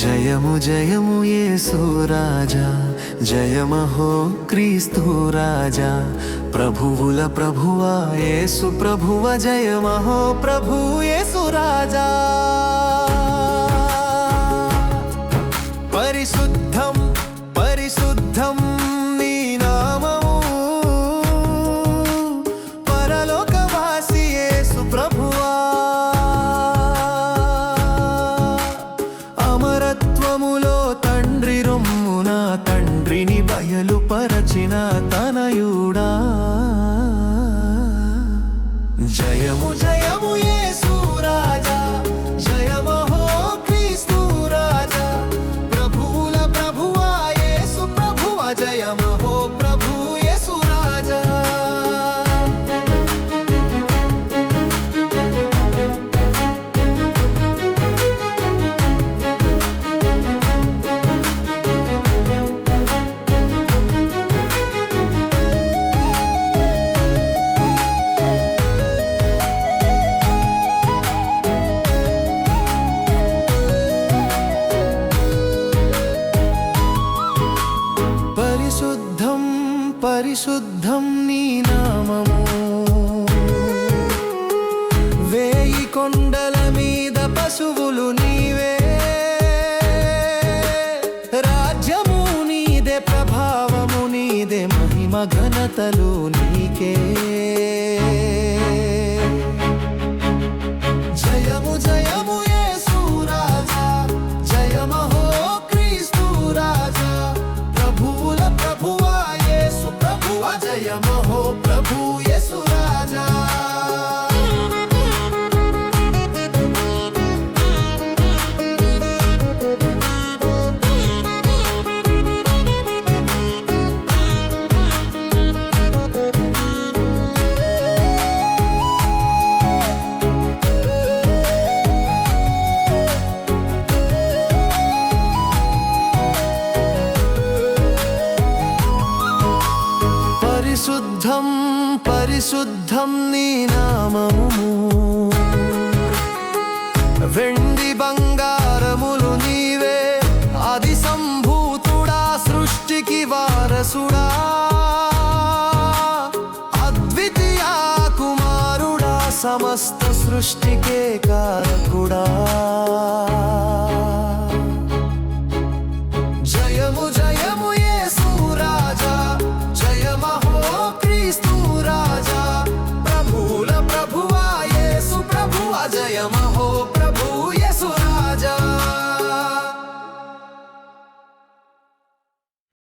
జయము జయము యేసు రాజా జయమహో క్రీస్తు రాజా ప్రభువుల ప్రభువా యేసు ప్రభువ జయమహో ప్రభు యేసు రాజా పరిశుద్ధం పరిశుద్ధం బయలుపరచిన తనయుడా. పరిశుద్ధం నీ నామము. వేయి కొండల మీద పశువులు నీవే. రాజ్యము నీదే ప్రభావము నీదే మహిమ ఘనతలు నీకే. పరిశుద్ధం పరిశుద్ధం నీ నామము వెండి బంగారములు నీవే అది సంభూతుడా సృష్టికి వారసుడా. అద్వితీయ కుమారుడా సమస్త సృష్టికే కారకుడా.